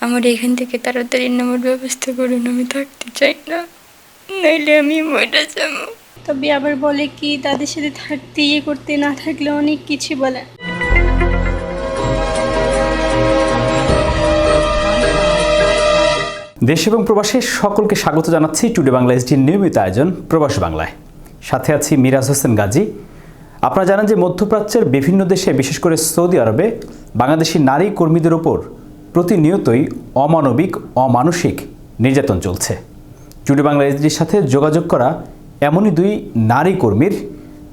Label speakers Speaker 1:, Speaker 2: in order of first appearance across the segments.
Speaker 1: আমার এখান থেকে তাড়াতাড়ি নামার ব্যবস্থা করুন আমি থাকতে চাই না। নইলে আমি মরে যাব।
Speaker 2: তবে আবার বলে কি তাদের সাথে থাকতে ইয়ে করতে না থাকলে অনেক কিছু বলে।
Speaker 3: দেশ এবং প্রবাসে সকলকে স্বাগত জানাচ্ছি টুডে বাংলা এসডির নিয়মিত আয়োজন প্রবাস বাংলায়। সাথে আছি মিরাজ হোসেন গাজী। আপনারা জানেন যে মধ্যপ্রাচ্যের বিভিন্ন দেশে বিশেষ করে সৌদি আরবে বাংলাদেশি নারী কর্মীদের ওপর প্রতিনিয়তই অমানবিক, অমানসিক নির্যাতন চলছে। টুডে বাংলা এসডির সাথে যোগাযোগ করা এমনই দুই নারী কর্মীর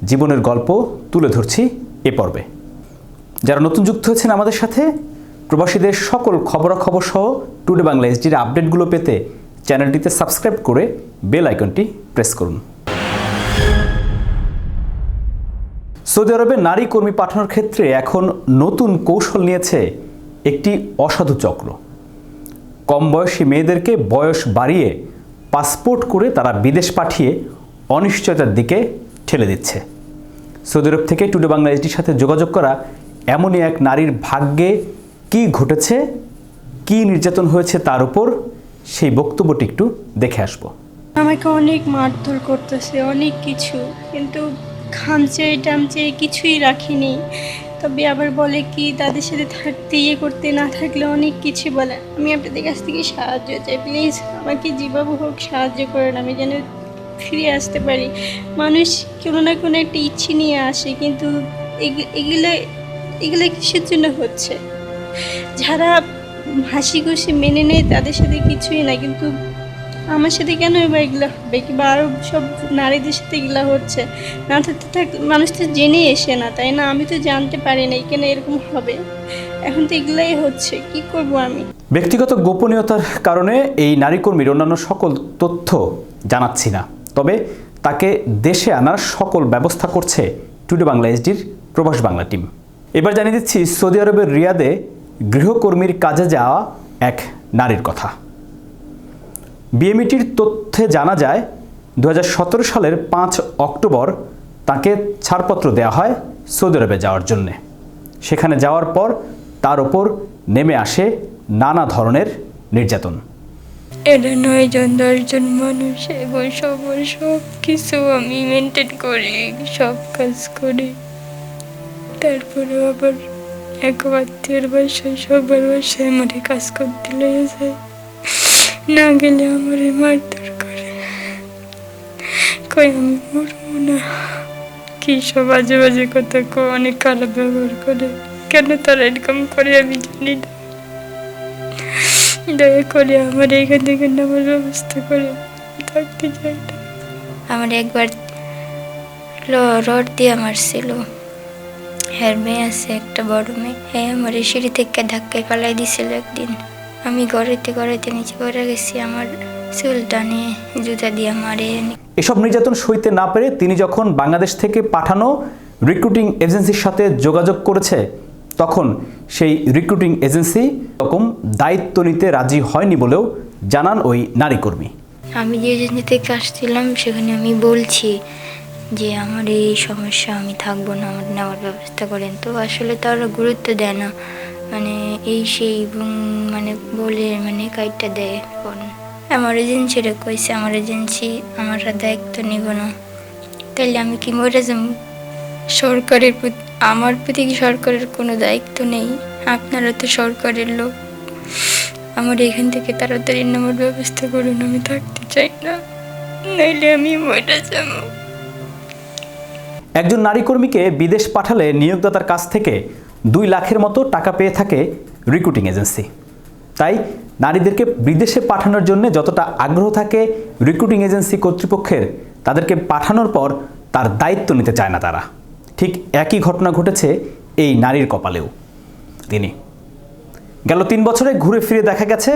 Speaker 3: জীবনের গল্প তুলে ধরছি এ পর্বে। যারা নতুন যুক্ত হয়েছেন আমাদের সাথে, প্রবাসীদের সকল খবরাখবর সহ টুডে বাংলা এসডির আপডেটগুলো পেতে চ্যানেলটিতে সাবস্ক্রাইব করে বেল আইকনটি প্রেস করুন। সৌদি আরবে নারী কর্মী পাঠানোর ক্ষেত্রে এখন নতুন কৌশল নিয়েছে একটি অসাধু চক্র। কম বয়সী মেয়েদেরকে বয়স বাড়িয়ে পাসপোর্ট করে তারা বিদেশ পাঠিয়ে অনিশ্চয়তার দিকে ঠেলে দিচ্ছে। সৌদি আরব থেকে টুডে বাংলা এসডির সাথে যোগাযোগ করা এমনই এক নারীর ভাগ্যে কি ঘটেছে, কি নির্যাতন হয়েছে তার উপর সেই বক্তব্যটি একটু দেখে আসব।
Speaker 2: আমাকে অনেক মারধর করতেছে, অনেক কিছু, কিন্তু খামচে টামচে কিছুই রাখিনি। তবে আবার বলে কি, তাদের সাথে থাকতে ইয়ে করতে না থাকলে অনেক কিছু বলে। আমি আপনাদের কাছ থেকে সাহায্য চাই, প্লিজ আমাকে যেভাবে হোক সাহায্য করেন, আমি যেন ফিরে আসতে পারি। মানুষ কোনো না কোনো একটা ইচ্ছে নিয়ে আসে, কিন্তু এগু- এগুলো এগুলো কিসের জন্য হচ্ছে? যারা হাসি খুশি মেনে নেয়, তাদের সাথে কিছুই না, কিন্তু আমার সাথে কেন এবার এগুলো হবে? কিংবা আরও সব নারীদের সাথে এগুলো হচ্ছে? না থাকতে থাক, মানুষ তো জেনে এসে না, তাই না? আমি তো জানতে পারি না কেন এরকম হবে। এখন তো এগুলাই হচ্ছে, কি করব আমি?
Speaker 3: ব্যক্তিগত গোপনীয়তার কারণে এই নারী কর্মীর অন্যান্য সকল তথ্য জানাচ্ছি না। তবে তাকে দেশে আনার সকল ব্যবস্থা করছে টুডে বাংলা এসডির প্রবাস বাংলা টিম। এবার জানিয়ে দিচ্ছি, সৌদি আরবের রিয়াদে গৃহকর্মীর কাজে যাওয়া এক নারীর কথা। বিএমইটির তথ্যে জানা যায় দু হাজার সতেরো সালের পাঁচ অক্টোবর তাকে ছাড়পত্র দেওয়া হয় সৌদি আরবে যাওয়ার জন্যে। সেখানে যাওয়ার পর তার ওপর নেমে আসে নানা ধরনের নির্যাতন।
Speaker 1: এটা নয় জন দশজন মানুষ এবং সবার সব কিছু আমি মেনটেন করি, সব কাজ করি। তারপরে আবার এক আত্মীয়ের বাসায়, সবার বাসায় আমারে কাজ করতে লেগে যায় না গেলে আমার মারধর করে। কই আমি মরবো না? কি সব বাজে বাজে কথা কো, অনেক খারাপ ব্যবহার করে। কেন তারা এরকম করে আমি জানি না। দয়া করে আমার এখান থেকে নামার ব্যবস্থা করে, থাকতে চাই আমার একবার রড দিয়ে মারছিল। হ্যার মেয়ে আছে, একটা বড় মেয়ে। হ্যাঁ আমার এই সিঁড়ি থেকে ধাক্কায় পালাই দিছিল একদিন। আমি ঘরেতে ঘরেতে নিচে পড়ে গেছি আমার চুলটা নিয়ে জুতা দিয়ে মারে।
Speaker 3: এসব নির্যাতন সইতে না পেরে তিনি যখন বাংলাদেশ থেকে পাঠানো রিক্রুটিং এজেন্সির সাথে যোগাযোগ করেছে তখন সেই রিক্রুটিং এজেন্সি রকম দায়িত্ব নিতে রাজি হয়নি বলেও জানান ওই নারী কর্মী
Speaker 1: আমি যে এজেন্সি থেকে আসছিলাম সেখানে আমি বলছি যে আমার এই সমস্যা আমি থাকব না আমার নেওয়ার ব্যবস্থা করেন। তো আসলে তারা গুরুত্ব দেয় না। মানে এই সেই মানে বলে মানে কাইটটা দেয় ফোন আমার এজেন্সিরা কইছে, আমার এজেন্সি আমার দায়িত্ব নিব না। তাইলে আমি কি মরে যাব সরকারের প্রতি, আমার প্রতি কি সরকারের কোনো দায়িত্ব নেই? আপনারা তো সরকারের লোক। আমার এখান থেকে তাড়াতাড়ি নামার ব্যবস্থা করুন, আমি থাকতে চাই না। নইলে আমি মরে যাব
Speaker 3: একজন নারী কর্মীকে বিদেশ পাঠালে নিয়োগদাতার কাছ থেকে দুই লাখের মতো টাকা পেয়ে থাকে রিক্রুটিং এজেন্সি তাই নারীদেরকে বিদেশে পাঠানোর জন্য যতটা আগ্রহ থাকে রিক্রুটিং এজেন্সি কর্তৃপক্ষের, তাদেরকে পাঠানোর পর তার দায়িত্ব নিতে চায় না তারা। ঠিক একই ঘটনা ঘটেছে এই নারীর কপালেও। তিনি গেল তিন বছরে ঘুরে ফিরে দেখা গেছে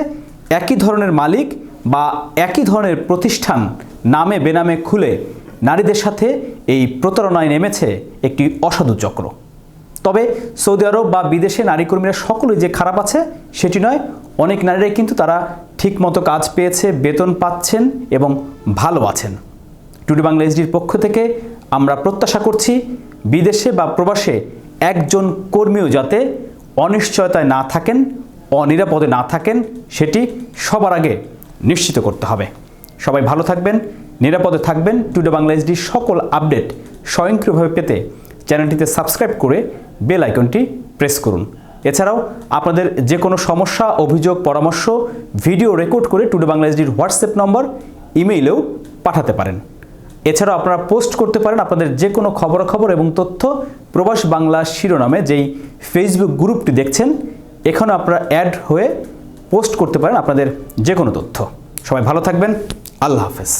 Speaker 3: একই ধরনের মালিক বা একই ধরনের প্রতিষ্ঠান নামে বেনামে খুলে নারীদের সাথে এই প্রতারণায় নেমেছে একটি অসাধু চক্র। তবে সৌদি আরব বা বিদেশে নারী কর্মীরা সকলেই যে খারাপ আছে, সেটি নয়। অনেক নারীরাই কিন্তু তারা ঠিকমতো কাজ পেয়েছে, বেতন পাচ্ছেন এবং ভালো আছেন। টুডে বাংলা এসডির পক্ষ থেকে আমরা প্রত্যাশা করছি, বিদেশে বা প্রবাসে একজন কর্মীও যাতে অনিশ্চয়তায় না থাকেন, অনিরাপদে না থাকেন, সেটি সবার আগে নিশ্চিত করতে হবে। সবাই ভালো থাকবেন, নিরাপদে থাকবেন। টুডে বাংলা এইচডির সকল আপডেট স্বয়ংক্রিয়ভাবে পেতে চ্যানেলটিতে সাবস্ক্রাইব করে বেল আইকনটি প্রেস করুন। এছাড়াও আপনাদের যে কোনো সমস্যা, অভিযোগ, পরামর্শ ভিডিও রেকর্ড করে টুডে বাংলা এইচডির হোয়াটসঅ্যাপ নম্বর, ইমেইলেও পাঠাতে পারেন। এছাড়াও আপনারা পোস্ট করতে পারেন আপনাদের যে কোনো খবরাখবর এবং তথ্য প্রবাস বাংলা শিরোনামে যেই ফেসবুক গ্রুপটি দেখছেন এখানে আপনারা অ্যাড হয়ে পোস্ট করতে পারেন আপনাদের যে কোনো তথ্য। সবাই ভালো থাকবেন। আল্লাহ হাফেজ।